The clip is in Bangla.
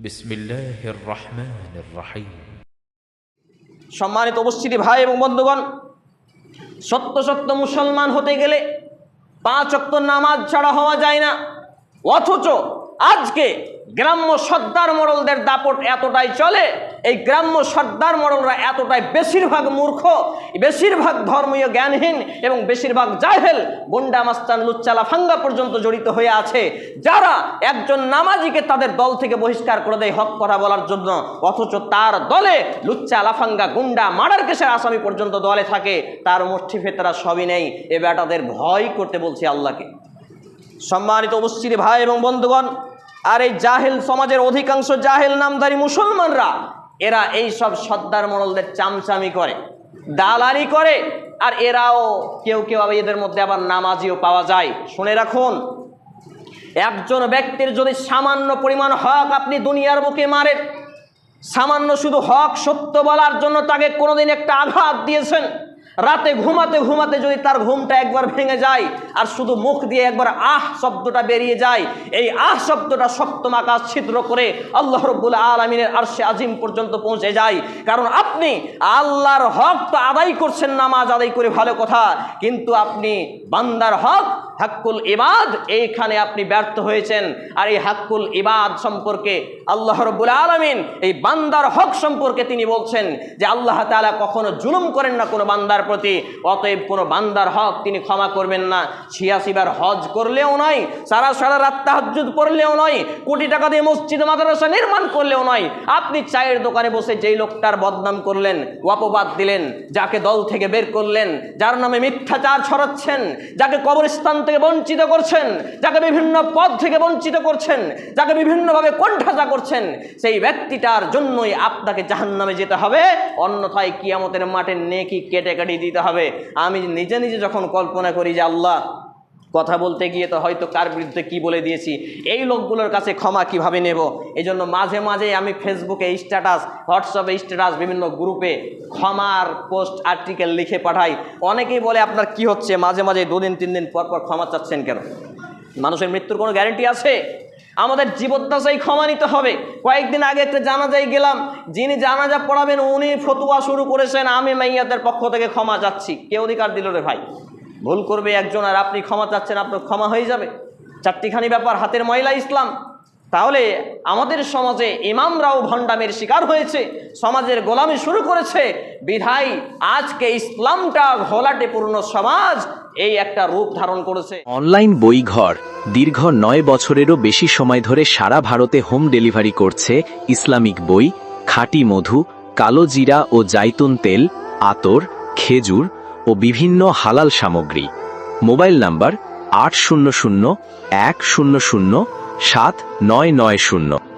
بسم الله الرحمن الرحيم সম্মানিত উপস্থিতি ভাই এবং বন্ধুগণ সত্য সত্য মুসলমান হতে গেলে পাঁচ অক্ত নামাজ ছাড়া হওয়া যায় না অথচ আজকে গ্রাম্য সর্দার মরলদের দাপট এতটাই চলে, এই গ্রাম্য সর্দার মরলরা এতটাই বেশিরভাগ মূর্খ, বেশিরভাগ ধর্মীয় জ্ঞানহীন এবং বেশিরভাগ জাহেল, গুন্ডা, মাস্তান, লুচ্চালা, ফাঙ্গা পর্যন্ত জড়িত হয়ে আছে। যারা একজন নামাজিকে তাদের দল থেকে বহিষ্কার করে দেয় হক কথা বলার জন্য, অথচ তার দলে লুচ্চা লাফাঙ্গা গুন্ডা, মার্ডার কেসের আসামি পর্যন্ত দলে থাকে, তার মুষ্টি ফেতরা সবই নেই। এ বেটাদের ভয় করতে বলছি আল্লাহকে। সম্মানিত উপস্থিতি ভাই এবং বন্ধুগণ, আর এই জাহেল সমাজের অধিকাংশ জাহেল নামধারী মুসলমানরা, এরা এই সব সর্দার মরলদের চামচামি করে, দালালি করে, আর এরাও কেউ কেউ আবার এদের মধ্যে আবার নামাজিও পাওয়া যায়। শুনে রাখুন, একজন ব্যক্তির যদি সামান্য পরিমাণ হক আপনি দুনিয়ার বুকে মারেন, সামান্য শুধু হক সত্য বলার জন্য তাকে কোনোদিন একটা আঘাত দিয়েছেন রাতে ঘুমাতে ঘুমাতে যদি তার ঘুমটা একবার ভেঙে যায় আর শুধু মুখ দিয়ে একবার আহ শব্দটা বেরিয়ে যায়, এই আহ শব্দটা সপ্তম আকাশ ছিদ্র করে আল্লাহ রব্বুল আলমিনের আরশে আজিম পর্যন্ত পৌঁছে যায়। কারণ আপনি আল্লাহর হক তো আদায় করছেন, নামাজ আদায় করে ভালো কথা, কিন্তু আপনি বান্দার হক, হাক্কুল ইবাদ, এইখানে আপনি ব্যর্থ হয়েছেন। আর এই হাক্কুল ইবাদ সম্পর্কে আল্লাহ রব্বুল আলমিন, এই বান্দার হক সম্পর্কে তিনি বলছেন যে আল্লাহ তাআলা কখনো জুলুম করেন না কোনো বান্দার প্রতি, অতএব কোনো বান্দার হক তিনি ক্ষমা করবেন না। ছিয়াশিবার হজ করলেও নয়, সারা সারা রাত তাহাজ্জুদ পড়লেও নয়, কোটি টাকা দিয়ে মসজিদ, মাদ্রাসা নির্মাণ করলেও নয়। আপনি চায়ের দোকানে বসে যেই লোকটার বদনাম করলেন, অপবাদ দিলেন, যাকে দল থেকে বের করলেন, যার নামে মিথ্যাচার ছড়াচ্ছেন, যাকে কবরস্থান থেকে বঞ্চিত করছেন, যাকে বিভিন্ন পদ থেকে বঞ্চিত করছেন, যাকে বিভিন্নভাবে কণ্ঠাসা করছেন, সেই ব্যক্তিটার জন্যই আপনাকে জাহান্নামে যেতে হবে। অন্যথায় কিয়ামতের মাঠে নেকি কেটে কেটে দিতে হবে। আমি নিজে নিজে যখন কল্পনা করি যে আল্লাহ, কথা বলতে গিয়ে তো হয়তো কার বিরুদ্ধে কি বলে দিয়েছি, এই লোকগুলোর কাছে ক্ষমা কীভাবে নেব? এই জন্য মাঝে মাঝে আমি ফেসবুকে স্ট্যাটাস হোয়াটসঅ্যাপে স্ট্যাটাস বিভিন্ন গ্রুপে ক্ষমার পোস্ট আর্টিকেল লিখে পাঠাই। অনেকেই বলে, আপনার কি হচ্ছে? মাঝে মাঝে দুদিন, তিন দিন পর পর ক্ষমা চাচ্ছেন কেন? মানুষের মৃত্যুর কোনো গ্যারেন্টি আছে? আমাদের জীবদ্দশাই ক্ষমা নিতে হবে। কয়েকদিন আগে একটা জানাজাই গেলাম, যিনি জানাজা পড়াবেন উনি ফতুয়া শুরু করেছেন, আমি মাইয়াদের পক্ষ থেকে ক্ষমা চাচ্ছি। কে অধিকার দিল রে ভাই? ভুল করবে একজন আর আপনি ক্ষমা চাচ্ছেন, আপনার ক্ষমা হয়ে যাবে। চারটিখানি ব্যাপার, হাতের ময়লা ইসলাম। তাহলে আমাদের সমাজে ইমামরাও ভণ্ডামের শিকার হয়েছে, সমাজের গোলামি শুরু করেছে। বিধায় আজকে ইসলামটা ঘোলাটে পূর্ণ সমাজ এই একটা রূপ ধারণ করেছে। অনলাইন বইঘর দীর্ঘ নয় বছরেরও বেশি সময় ধরে সারা ভারতে হোম ডেলিভারি করছে ইসলামিক বই, খাঁটি মধু, কালো জিরা ও জাইতুন তেল, আতর, খেজুর ও বিভিন্ন হালাল সামগ্রী। মোবাইল নাম্বার আট শূন্য শূন্য এক শূন্য শূন্য সাত নয় নয় শূন্য।